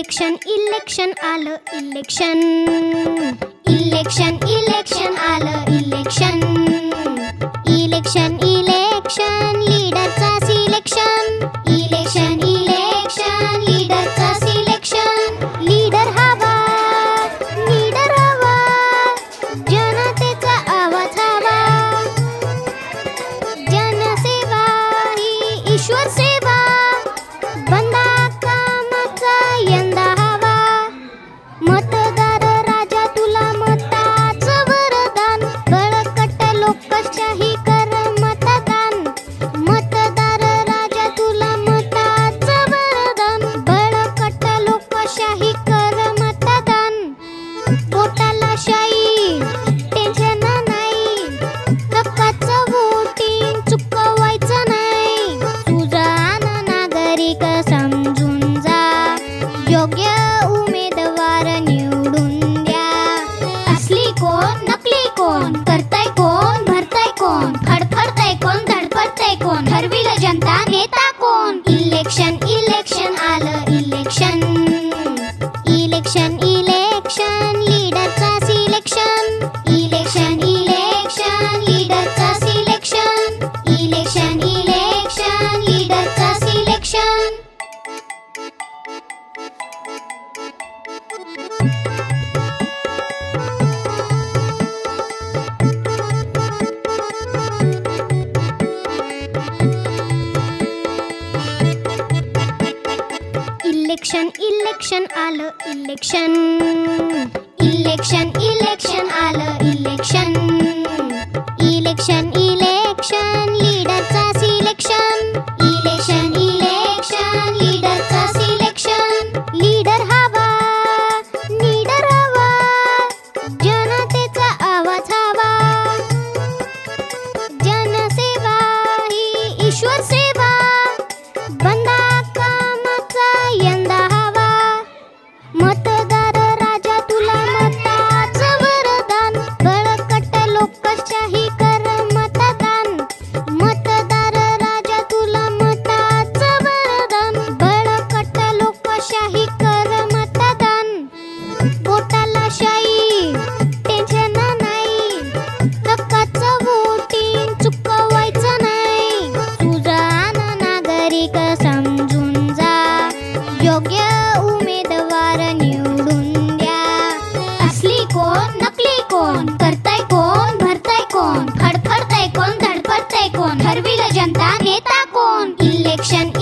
Election election आलं election election election आलं election election election लीडरचा सिलेक्शन इलेक्शन इलेक्शन लीडरचा सिलेक्शन लीडर हवा लीडर हवा. जनतेचा आवाज हवा. जनसेवा ही ईश्वर सेवा. समजून जा. योग्य उमेदवार निवडून द्या. असली कोण नकली कोण? कोण इलेक्शन इलेक्शन आलं इलेक्शन इलेक्शन इलेक्शन आलं इलेक्शन इलेक्शन इलेक्शन लीडरचा सिलेक्शन इलेक्शन इलेक्शन लीडरचा नागरिक समजून जा. योग्य उमेदवार निवडून द्या. कोण नकली कोण करताय कोण भरताय कोण खडखडताय कोण धडपडताय कोण ठरविलं जनता नेता कोण? इलेक्शन